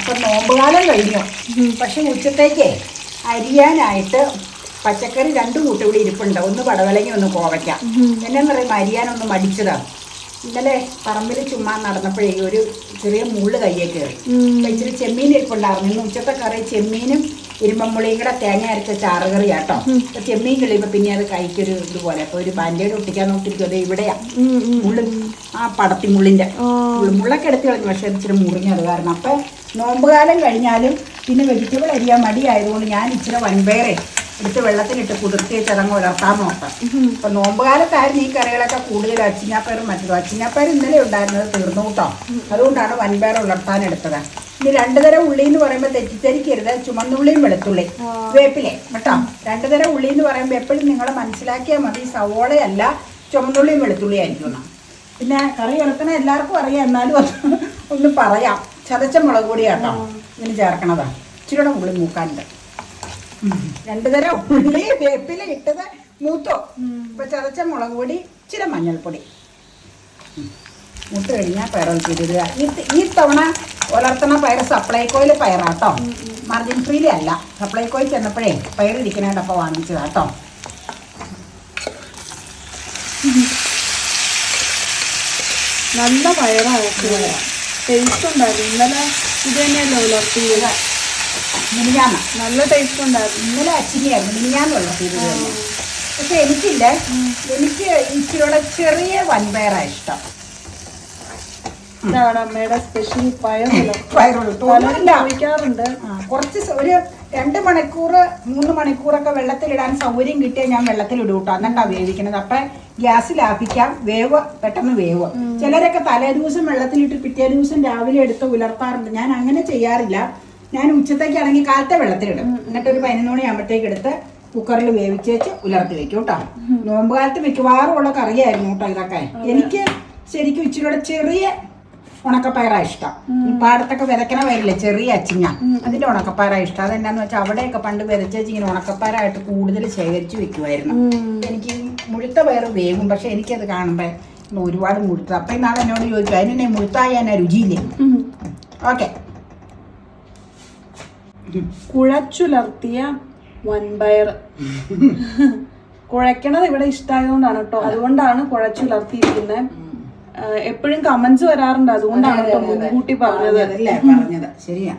അപ്പം നോമ്പുകാലം കഴിഞ്ഞു. പക്ഷെ ഉച്ചത്തേക്ക് അരിയാനായിട്ട് പച്ചക്കറി രണ്ട് കൂട്ടം ഇവിടെ ഇരിപ്പുണ്ട്. ഒന്ന് പടവലങ്ങി ഒന്ന് കോവയ്ക്ക. എന്നെന്ന് പറയുമ്പോൾ അരിയാനൊന്ന് മടിച്ചതാണ്. ഇന്നലെ പറമ്പിൽ ചുമ്മാ നടന്നപ്പോഴേ ഒരു ചെറിയ മുള്ള് കയ്യെ കയറി. അപ്പൊ ഇച്ചിരി ചെമ്മീൻ ഇരിപ്പുണ്ടായിരുന്നു. ഇന്ന് ഉച്ചത്തെ കറി ചെമ്മീനും ഇരുമ്പമ്പുളിയും കൂടെ തേങ്ങ അരച്ച ചാറുകറി കേട്ടോ അപ്പൊ ചെമ്മീൻ കളിയുമ്പോ പിന്നെ അത് കൈക്കൊരു ഇതുപോലെ. അപ്പൊ ഒരു പാൻഡേഡ് ഒട്ടിക്കാൻ നോക്കിയിരിക്കും അത് ഇവിടെയാ. മുള്ള്. ആ പടത്തി മുള്ളിന്റെ മുള്ളൊക്കെ എടുത്ത് കളഞ്ഞു. പക്ഷെ ഇച്ചിരി മുറിഞ്ഞത് കാരണം. അപ്പൊ നോമ്പുകാലം കഴിഞ്ഞാലും പിന്നെ വെജിറ്റബിൾ അരിയാൻ മടിയായതുകൊണ്ട് ഞാൻ ഇച്ചിരി വൻപയറേ എടുത്ത് വെള്ളത്തിലിട്ട് കുതിർത്തി ചതങ്ങ് ഉലർത്താൻ നോക്കാം. അപ്പൊ നോമ്പുകാലത്തായിരുന്നു ഈ കറികളൊക്കെ കൂടുതൽ അച്ചിങ്ങാപ്പയറും മറ്റതും. അച്ചിങ്ങാപ്പയർ ഇന്നലെ ഉണ്ടായിരുന്നത് തീർന്നു കൂട്ടോ. അതുകൊണ്ടാണ് വൻപയർ ഉലർത്താൻ എടുത്തത്. ഇനി രണ്ടു തരം ഉള്ളി എന്ന് പറയുമ്പോൾ തെറ്റിദ്ധരിക്കരുത്. ചുമന്നുള്ളിയും വെളുത്തുള്ളി വേപ്പിലെ കേട്ടോ. രണ്ടു തരം ഉള്ളി എന്ന് പറയുമ്പോൾ എപ്പോഴും നിങ്ങൾ മനസ്സിലാക്കിയാൽ മതി. സവോളയല്ല ചുമന്നുള്ളിയും വെളുത്തുള്ളി ആയിരിക്കും എന്ന്. പിന്നെ കറി ഇറക്കണ എല്ലാവർക്കും അറിയാം. എന്നാലും ഒന്ന് ഒന്ന് പറയാം. ചതച്ച മുളക് പൊടിയാട്ടോ. ഇങ്ങനെ ഇതിന് ചേർക്കണതാ. ഇച്ചിരിയുടെ ഉള്ളി മൂക്കാനുണ്ട്. രണ്ടു തരം ഉള്ളി വേപ്പില ഇട്ടത് മൂത്തോ. ഇപ്പൊ ചതച്ച മുളക് പൊടി ഇച്ചിരി മഞ്ഞൾപ്പൊടി. മുട്ട മൂത്ത് കഴിഞ്ഞാൽ പയറൊലിച്ചിടുക ഈ ഈ തവണ വളർത്തണ പയർ സപ്ലൈകോയിൽ പയറാട്ടോ. മാർജിൻ ഫ്രീയിലെ അല്ല. സപ്ലൈകോയിൽ ചെന്നപ്പോഴേ പയർ ഇരിക്കണേണ്ടപ്പോൾ വാങ്ങിച്ചതാട്ടോ നല്ല പയറായിരുന്നു ടേസ്റ്റ് ഉണ്ടായിരുന്നു. ഇന്നലെ ഇത് തന്നെയല്ലേ ഉലർത്തിയത് മിനിഞ്ഞാന്ന്. നല്ല ടേസ്റ്റ് ഉണ്ടായിരുന്നു. ഇന്നലെ അച്ചിനിയായിരുന്നു. മിനിഞ്ഞാന്ന് വളർത്തിയത് തന്നെ പക്ഷെ എനിക്കില്ല. എനിക്ക് ഇച്ചിരിയുടെ ചെറിയ വൻപയറാണ് ഇഷ്ടം. ഇതാണ് അമ്മയുടെ സ്പെഷ്യൽ പയർ ആ, കുറച്ച് ഒരു രണ്ട് മണിക്കൂർ മൂന്ന് മണിക്കൂറൊക്കെ വെള്ളത്തിലിടാൻ സൗകര്യം കിട്ടിയാൽ ഞാൻ വെള്ളത്തിലിടും കേട്ടോ. വേവിക്കണത്? അപ്പൊ ഗ്യാസ് ലാഭിക്കാം. വേവ് പെട്ടെന്ന് വേവ്. ചിലരൊക്കെ തലേ ദിവസം വെള്ളത്തിലിട്ട് പിറ്റേ ദിവസം രാവിലെ എടുത്ത് ഉലർത്താറുണ്ട്. ഞാൻ അങ്ങനെ ചെയ്യാറില്ല. ഞാൻ ഉച്ചത്തേക്കാണെങ്കിൽ കാലത്തെ വെള്ളത്തിലിടും. എന്നിട്ട് ഒരു പതിനൊന്ന് മണിയാകുമ്പോഴത്തേക്ക് എടുത്ത് കുക്കറിൽ വേവിച്ച് വെച്ച് ഉലർത്തി വെക്കും കേട്ടോ നോമ്പ് കാലത്ത് മിക്കവാറും ഉള്ള കറിയായിരുന്നു കേട്ടോ ഇതൊക്കെ. എനിക്ക് ശരിക്കും ഇച്ചിരിയുടെ ചെറിയ ഉണക്കപ്പയറാ ഇഷ്ടം. പാടത്തൊക്കെ വിതക്കണ വരില്ലേ ചെറിയ അച്ചിങ്ങ. അതിന്റെ ഉണക്കപ്പയറാ ഇഷ്ടം. അതെന്താന്ന് വെച്ചാൽ അവിടെയൊക്കെ പണ്ട് വിതച്ചേച്ച് ഇങ്ങനെ ഉണക്കപ്പയറായിട്ട് കൂടുതൽ ശേഖരിച്ചു വെക്കുമായിരുന്നു എനിക്ക് മുഴുത്ത പയർ വേവും പക്ഷെ എനിക്കത് കാണുമ്പോൾ ഒരുപാട് മുഴുത്ത അപ്പം നാളെ എന്നോട് ചോദിച്ചു അതിനെ മുഴുത്തായി എന്നാ രുചിയില്ലേ? ഓക്കെ. കുഴച്ചുലർത്തിയ വൻപയർ കുഴക്കണത് ഇവിടെ ഇഷ്ടമായതുകൊണ്ടാണ് കേട്ടോ അതുകൊണ്ടാണ് കുഴച്ചുലർത്തിയിരിക്കുന്നത് എപ്പോഴും കമന്റ്സ് വരാറുണ്ട്. അതുകൊണ്ടാണ് കേട്ടോ മുൻകൂട്ടി പറഞ്ഞത്. ശരിയാ.